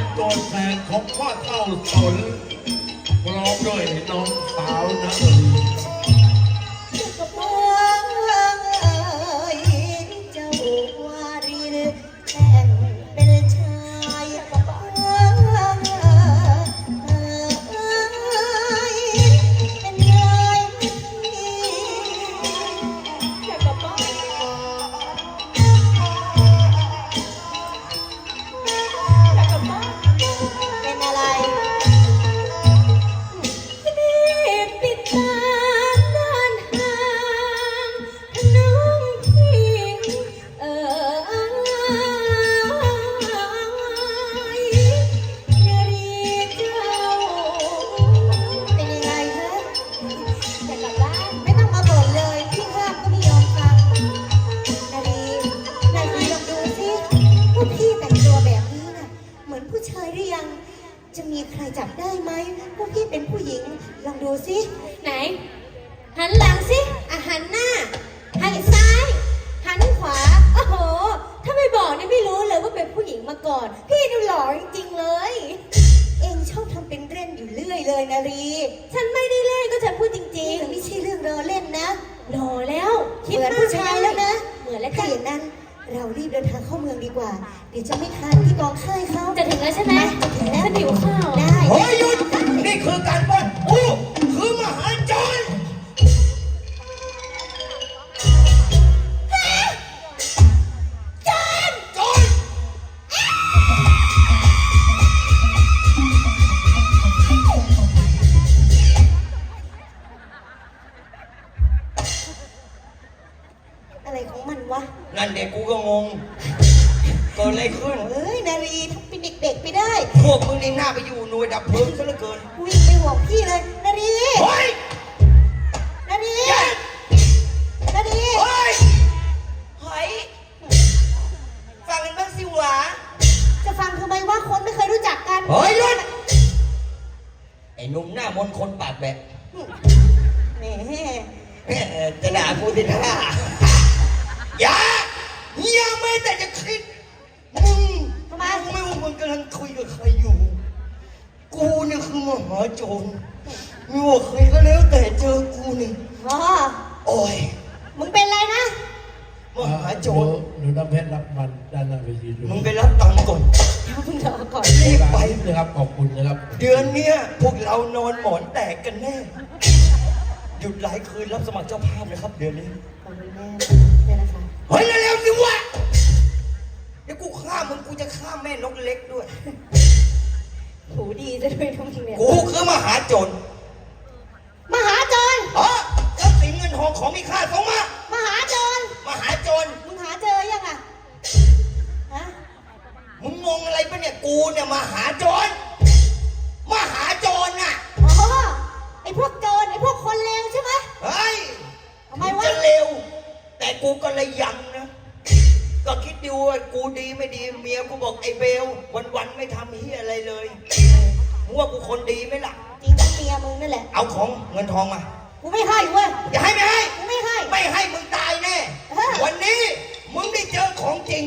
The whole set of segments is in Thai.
เป็นตัวแทนของพ่อเท่าสนพร้อมด้วยน้องสาวนะเอ๋ย ญิง ลองดูสิไหน หันหลังสิอะหันหน้า หันซ้าย หันขวา โอ้โห ถ้าไม่บอกนี่ไม่รู้เลยว่าเป็นผู้หญิงมาก่อน พี่ดูหล่อจริงๆเลย เองชอบทำเป็นเล่นอยู่เรื่อยเลยนารี ฉันไม่ได้เล่นก็จะพูดจริงๆไม่ใช่เรื่องรอเล่นนะรอแล้วเหมือนผู้ชายแล้วนะเหมือนแล้วถ้าอย่างนั้น เรารีบเดินทางเข้าเมืองดีกว่า เดี๋ยวจะไม่ทันที่กองค่ายเขาจะถึงแล้วใช่ไหมจะถึงแล้วฉันหิวข้าว ได้ เฮ้ยหยุดนี่คือ อะไรของมันวะนั่นเด็กกูก็งงเกิดอะไรขึ้น เอ้ยนารีทำเป็นเด็กๆไปได้ พวกมึงนี่หน้าไปอยู่หน่วยดับเพลิงซะเหลือเกินวิ่งไปห่วงพี่เลยนารีเฮ้ยนารีแกนารีเฮ้ยเฮ้ยฟังกันบ้างสิวะจะฟังทำไมว่าคนไม่เคยรู้จักกันเฮ้ยหยุดไอ้หนุ่มหน้ามนต์คนปากแบะแหมแหม่จะด่ากูสิท่า อย่าอย่าไม่แต่จะคิดมึงทำไมมึงไม่ว่ามึงกำลังคุยกับใครอยู่ กูเนี่ยคือมหาโจรไม่ว่าใครก็แล้วแต่เจอกูนี่อ๋อโอ้ยมึงเป็นอะไรนะ มหาโจรหนูน้ำเพชรรับมันด้านหน้าเวทีด้วยมึงไปรับตังค์ก่อน มึงรอก่อน รีบไป นะครับขอบคุณนะครับเดือนเนี้ยพวกเรานอนหมอนแตกกันแน่ หยุดหลายคืนรับสมัครเจ้าภาพนะครับ เดือนนี้ สิวะเดี๋ยวกูฆ่ามึงกูจะฆ่าแม่นกเล็กด้วย หูดีจะด้วยทั้งทีเนี่ย กูคือมหาโจร วันๆไม่ทำเฮียอะไรเลยมึงว่ากูคนดีไหมล่ะ จริงทั้งเมียมึงนั่นแหละ เอาของเงินทองมา กูไม่ให้เว้ย อย่าให้ไม่ให้ กูไม่ให้ ไม่ให้มึงตายแน่เฮ้ยวันนี้มึงได้เจอของจริง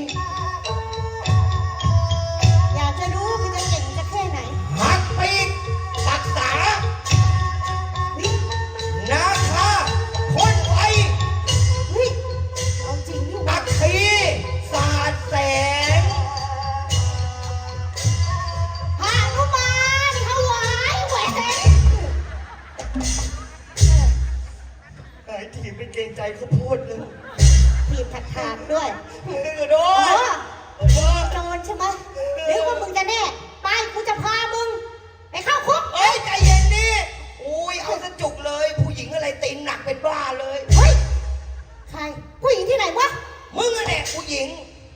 ผู้หญิง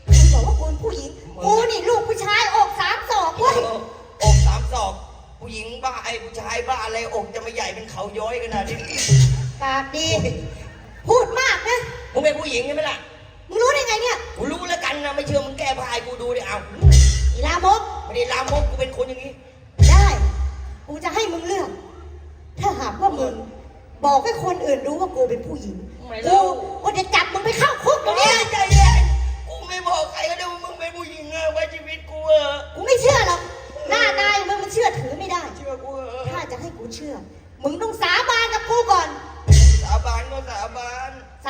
มึงบอกว่ากูเป็นผู้หญิงกูนี่ลูกผู้ชายอกสามศอกเว้ยเอออกสามศอก ผู้หญิงบ้าไอ้ผู้ชายบ้าอะไรอกจะมาใหญ่เป็นเขาย้อยขนาดนี้ปากดี พูดมากนะมึงเป็นผู้หญิงใช่ไหมล่ะมึงรู้ได้ไงเนี่ยกูรู้แล้วกันนะไม่เชื่อมึงแก้ผ้าให้กูดูดิเอาอีลามกไม่ได้ลามกกูเป็นคนอย่างนี้ ได้ กูจะให้มึงเลือก ถ้าหากว่ามึงบอกให้คนอื่นรู้ว่ากูเป็นผู้หญิงไม่รู้ กูว่าจะจั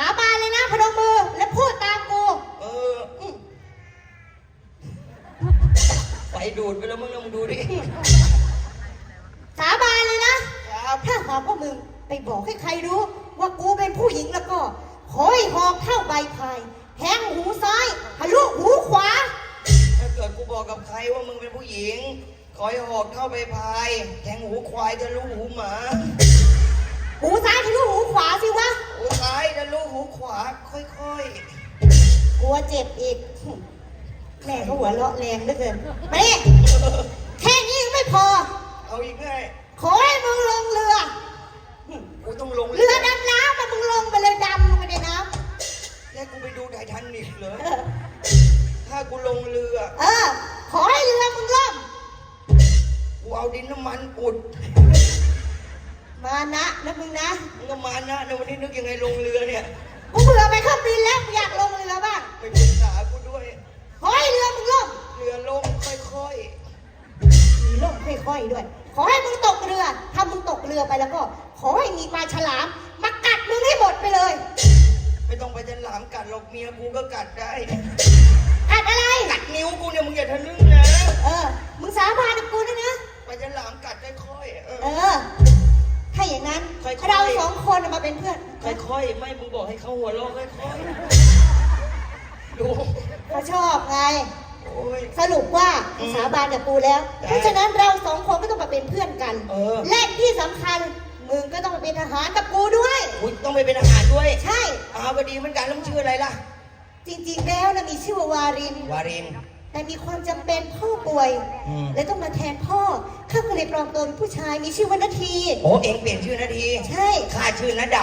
สาบานเลยนะพนมมือแล้วพูดตามกูเอออืมไฟดูดไปแล้วมึงลองดูดิสาบานเลยนะ ครับถ้าหากว่ามึงไปบอกให้ใครรู้ ว่ากูเป็นผู้หญิงแล้วก็ขอให้หอกเท่าใบพายแทงหูซ้ายทะลุหูขวา ถ้าเกิดกูบอกกับใครว่ามึงเป็นผู้หญิงขอให้หอกเข้าไปพายแทงหูควายทะลุหูหมา หูซ้ายทะลุหูขวาสิวะ หูซ้ายทะลุหูขวา ค่อยกลัวเจ็บอีก แม่เขาหัวเราะแรงเหลือเกินมาดิแค่นี้ยังไม่พอ ๆ เอาอีกไงขอให้มึงลงเรือ กูต้องลงเรือดำน้ำมามึงลงไปเลยดำลงไปในน้แล้วกูไปดูไททานิกเหรอำเออถ้ากูลงเรือ เออ ขอให้เรือมึงล่ม กูเอาดินน้ำมันอุดมานะนะมึงนะมึงก็มานะในวันนี้นึกยังไงลงเรือเนี่ยกูเบื่อ ไปเครื่องบินแล้วกูอยากลงเรือบ้างไปปรึกษากูด้วย ขอให้เรือมึงล่มเรือลงค่อยมีล่มค่อยๆด้วย ขอให้มึงตกเรือถ้ามึงตกเรือไปแล้วก็ ขอให้มีปลาฉลามมากัดมึงให้หมดไปเลยๆ ไม่ต้องไปจะหลามกัดหรอกเมียกูก็กัดได้กัดอะไร กัดนิ้วกูเนี่ยมึงอย่าทะลึ่งนะเออ มึงสาบานกับกูนะนะ ไปจะหลามกัดค่อยๆเอเอออ ถ้าอย่างนั้น ค่อยๆ เราสองคนน่ะมาเป็นเพื่อน ค่อยๆ ไม่ มึงบอกให้เขาหัวเราะค่อยๆ ดู เขาชอบไง โอ้ย สรุปว่าอืมสาบานกับกูแล้ว ได้เพราะฉะนั้นเราสองคนก็ต้องมาเป็นเพื่อนกัน เออ และที่สำคัญมึงก็ต้องมาเป็นทหารกับกูด้วย อุ๊ยต้องไปเป็นอาหารด้วยใช่อ้าวก็ดีเหมือนกันแล้วมึงชื่ออะไรล่ะ จริงๆ แล้วนะมีชื่อว่าวาริน วาริน แต่มีความจำเป็นพ่อป่วยอืม เลยต้องมาแทนพ่อข้าก็เลยปลอมตัวเป็นผู้ชายมีชื่อว่านาที โอ้เองเปลี่ยนชื่อนาทีใช่ ข้าชื่อนาด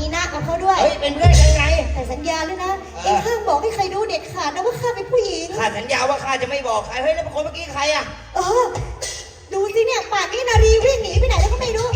มีหน้ากับเขาด้วยำเฮ้ย เป็นเพื่อนกันไง แต่สัญญาเลยนะเออเองห้ามบอกให้ใครรู้เด็ดขาดนะว่าข้าเป็นผู้หญิง ข้าสัญญาว่าข้าจะไม่บอกใคร เฮ้ย แล้วคนเมื่อกี้ใครอะ เออ ดูสิเนี่ยป่านนี้นารีวิ่งหนีไปไหนแล้วก็ไม่รู้